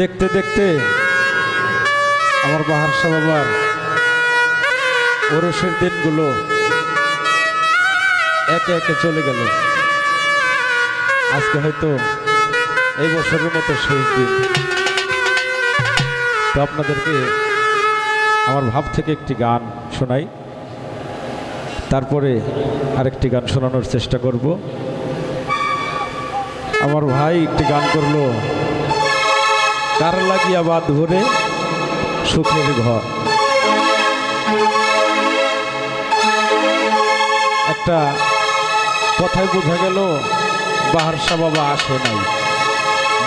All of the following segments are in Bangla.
দেখতে দেখতে। আমার বাহারসা বাবার ওরসের দিনগুলো একে একে চলে গেল। আজকে হয়তো এই বছরের মতো শেষ দিন। তো আপনাদেরকে আমার ভাব থেকে একটি গান শোনাই। তারপরে আরেকটি গান শোনানোর চেষ্টা করব। আমার ভাই একটি গান করল। কার লাগিয়া বাদ ধরে সুখের ঘর। একটা কথায় বোঝা গেল বাহারসা বাবা আসে নাই।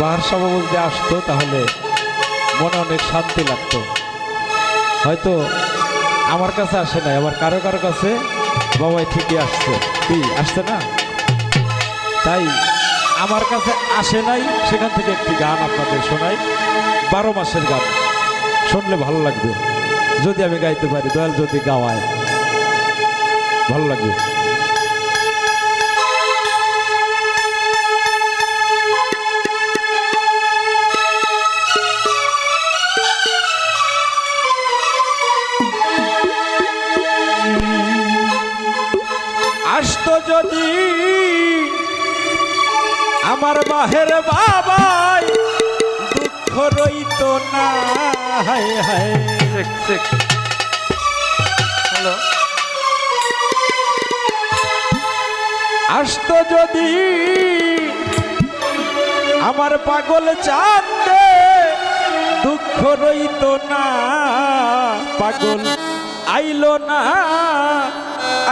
বাহারসা বাবা যদি আসতো, তাহলে মনে অনেক শান্তি লাগতো। হয়তো আমার কাছে আসে নাই, আবার কারও কারও কাছে বাবাই ঠিকই আসছে। কি, আসছে না? তাই আমার কাছে আসে নাই, সেখান থেকে একটি গান আপনাদের শোনাই। বারো মাসের গান, শুনলে ভালো লাগবে। যদি আমি গাইতে পারি, দয়াল যদি গাওয়ায়। ভালো লাগবে। আসতো যদি আমার বাহের বাবাই দুঃখ রইত না হায় হায়। হ্যালো। আসতো যদি আমার পাগল চাঁদে দুঃখ রইত না পাগল আইলো না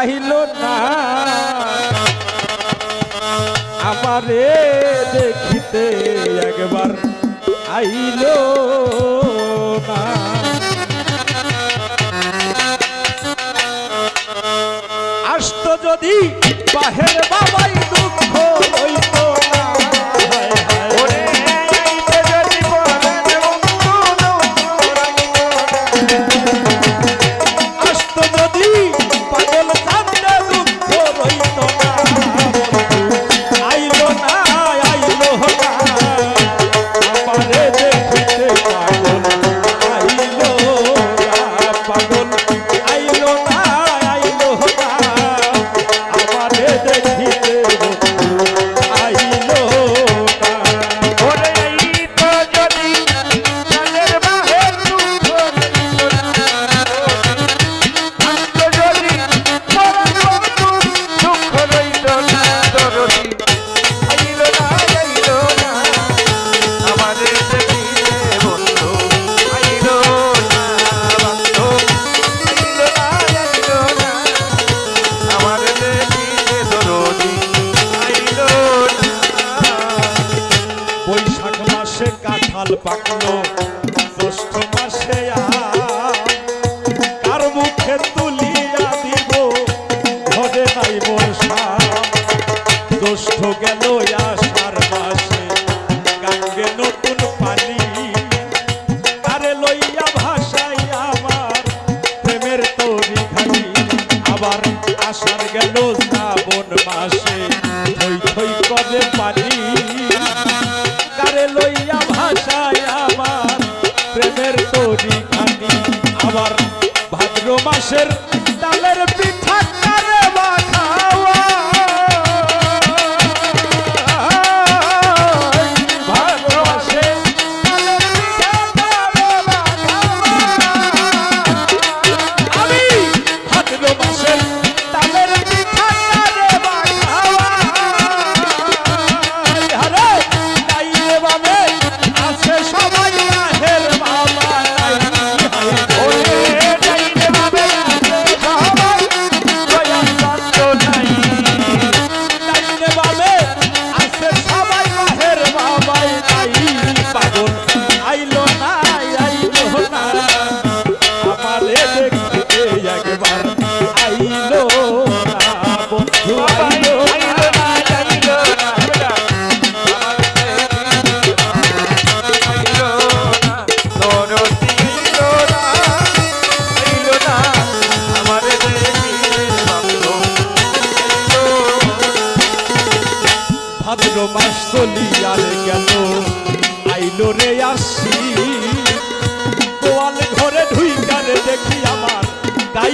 আইলো না। আমারে দেখিতে একবার আইল আসতো যদি বাহের বাবাই বৈশাখ মাসে কাঁঠাল পাকলো। জ্যৈষ্ঠ মাসে কার মুখে তুলিয়া দিব? ঘরে নাই বর্ষা জ্যৈষ্ঠ গেল আষাঢ় মাসে গাঙ্গে নতুন লইয়া ভাষাই আমার প্রেমের তরি খানি আবার আষাঢ় গেল শ্রাবণ মাসে। ভাদ্র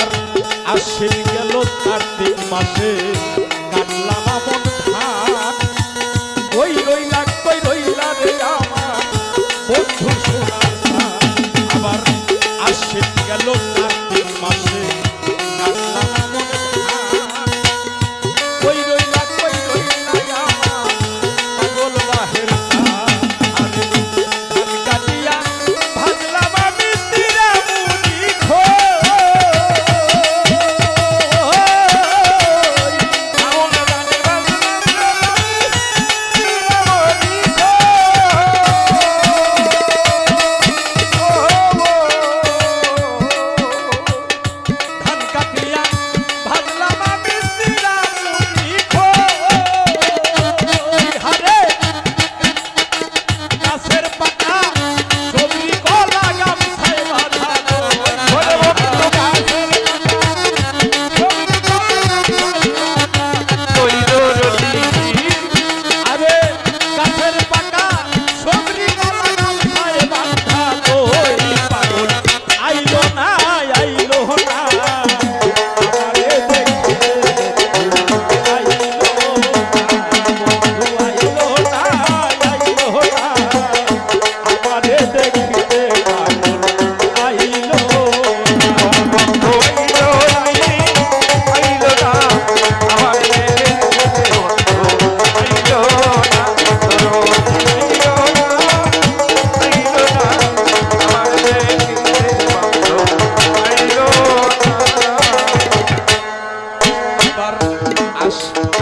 আমার আশ্বিন গেল কার্তিক মাসে। কাটলাম আমন ধান ওই রইলা কই রইলা রে আমার। বন্ধু সোনা গেল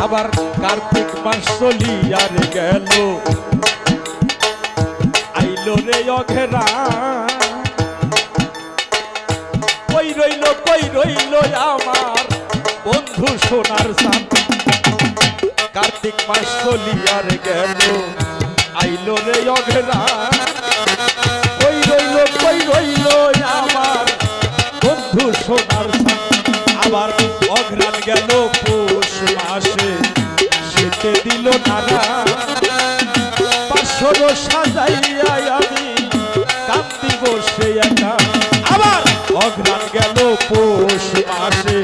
আবার কার্তিক মাস চলিয়ার গেল। আইলো রে অঘেরা। কই রইল কই রইল আমার বন্ধু সোনার সান কার্তিক মাস চলিয়ার গেল। আইলো রে অঘেরা। তারা পাঁচশো আমি কান্দি বসে একা। আবার অঘ্রাণ গেল পৌষ আসে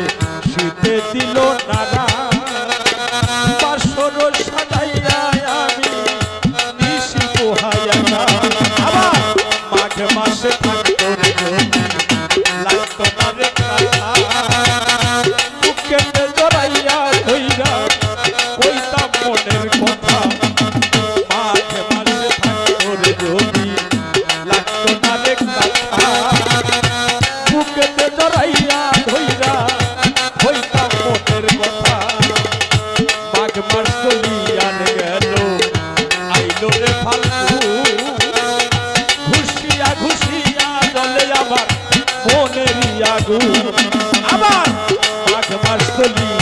শীতে দিল নারা আবার আট চলি।